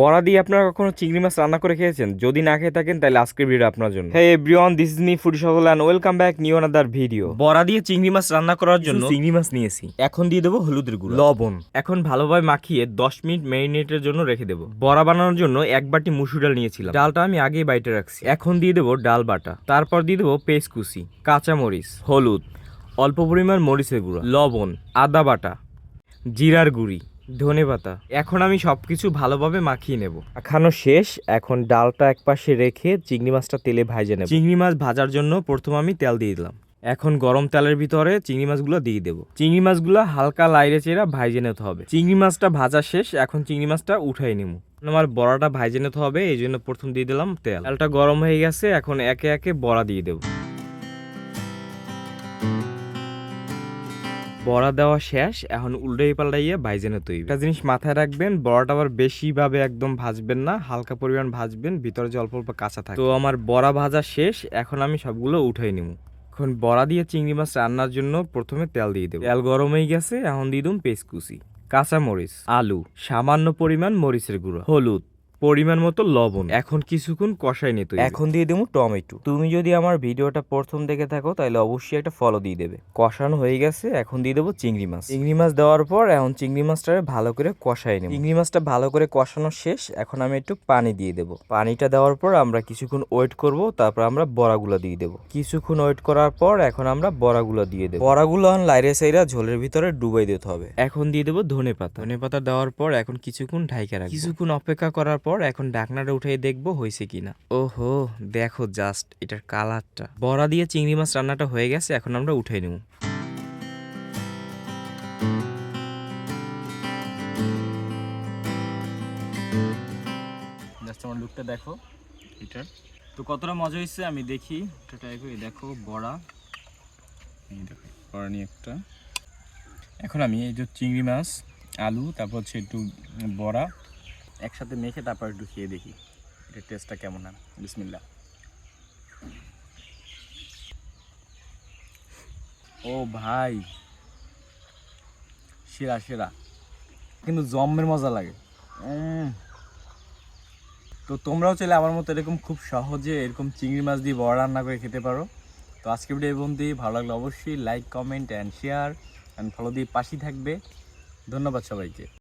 বড়া দিয়ে আপনারা কখনো চিংড়ি মাছ রান্না করে খেয়েছেন? যদি না খেয়ে থাকেন তাহলে আজকের ভিডিও আপনার জন্য। Hey everyone this is me food সকল and welcome back new another video বড়া দিয়ে চিংড়ি মাছ রান্না করার জন্য চিংড়ি মাছ নিয়েছি। এখন দিয়ে দেবো হলুদের গুঁড়ো। লবণ। এখন ভালোভাবে মাখিয়ে 10 মিনিট ম্যারিনেটের জন্য রেখে দেবো। বড়া বানানোর জন্য এক বাটি মুসুর ডাল নিয়েছিলাম। ডালটা আমি আগেই বাইটে রাখছি। এখন দিয়ে দেবো ডাল বাটা। তারপর দিয়ে দেবো পেস্ট কুচি কাঁচা মরিচ হলুদ অল্প পরিমাণ মরিচের গুঁড়ো লবণ আদা বাটা জিরার গুঁড়ি। ধনে পাতা। এখন আমি সবকিছু ভালোভাবে মাখিয়ে নেব। মাখানো শেষ, এখন ডালটা একপাশে রেখে চিংড়ি মাছটা তেলে ভাজে নেব। চিংড়ি মাছ ভাজার জন্য প্রথম আমি তেল দিয়ে দিলাম। এখন গরম তেলের ভিতরে চিংড়ি মাছগুলো দিয়ে দেবো। চিংড়ি মাছগুলো হালকা লাইরে চেরা ভাইজে নিতে হবে। চিংড়ি মাছটা ভাজা শেষ, এখন চিংড়ি মাছটা উঠাই নিব। আমার বড়াটা ভাইজে নিতে হবে, এই জন্য প্রথম দিয়ে দিলাম তেল। তেলটা গরম হয়ে গেছে, এখন একে একে বড়া দিয়ে দেবো। বড়া দেওয়া শেষ, এখন উল্টাই পাল্টাইয়ে ভাইজেনে তৈরি। একটা জিনিস মাথায় রাখবেন, বড়াটা আবার বেশি ভাবে একদম ভাজবেন না, হালকা পরিমাণ ভাজবেন, ভিতরে যে অল্প অল্প কাঁচা থাকে। তো আমার বড়া ভাজা শেষ, এখন আমি সবগুলো উঠাই নিব এখন বড়া দিয়ে চিংড়ি মাছ রান্নার জন্য প্রথমে তেল দিয়ে দেবো। তেল গরম হয়ে গেছে, এখন দিয়ে দিন পেস্ট কুচি কাঁচা মরিচ আলু, সামান্য পরিমাণ মরিচের গুঁড়ো, হলুদ। পরিমাণ মতো লবণ। এখন কিছুক্ষণ কষাই নিতে। এখন দিয়ে দেবো টমেটো। তুমি যদি আমার ভিডিওটা প্রথম দেখে থাকো, তাহলে অবশ্যই একটা ফলো দিয়ে দেবে। কষানো হয়ে গেছে, এখন দিয়ে দেবো চিংড়ি মাছ। চিংড়ি মাছ দেওয়ার পর এখন চিংড়ি মাছটা ভালো করে কষাই নেব। চিংড়ি মাছটা ভালো করে কষানো শেষ, এখন আমি একটু পানি দিয়ে দেবো। পানিটা দেওয়ার পর আমরা কিছুক্ষণ ওয়েট করব, তারপর আমরা বড়াগুলো দিয়ে দেবো। কিছুক্ষণ ওয়েট করার পর এখন আমরা বড়াগুলো দিয়ে দেবো। বড়াগুলো এখন লাইরে সাইরা ঝোলের ভিতরে ডুবাই দিতে হবে। এখন দিয়ে দেবো ধনে পাতা ধনে পাতা দেওয়ার পর এখন কিছুক্ষণ ঢাইকা রাখব। কিছুক্ষণ অপেক্ষা করার পর এখন ঢাকনাটা উঠিয়ে দেখব হয়েছে কিনা। ওহো, দেখো জাস্ট এটার কালারটা। বড়া দিয়ে চিংড়ি মাছ রান্নাটা হয়ে গেছে, এখন আমরা উঠাই নেব। আমার লুকটা দেখো এটার তো কতটা মজা হয়েছে আমি দেখি, এটা ট্রাই দেখো বড়া। বড়া নিয়ে একটা। এখন আমি এই যে চিংড়ি মাছ, আলু, তারপর হচ্ছে একটু বড়া। একসাথে মেখে তারপর একটু খেয়ে দেখি এটার টেস্টটা কেমন হয় বিসমিল্লা ও ভাই সেরা সেরা কিন্তু জম্মের মজা লাগে। তো তোমরাও চাইলে আমার মতো এরকম খুব সহজে এরকম চিংড়ি মাছ দিয়ে বড় রান্না করে খেতে পারো। তো আজকে ভিডিও এই বন্ধু ভালো লাগলে অবশ্যই like comment and share and follow দিয়ে পাশেই থাকবে। ধন্যবাদ সবাইকে।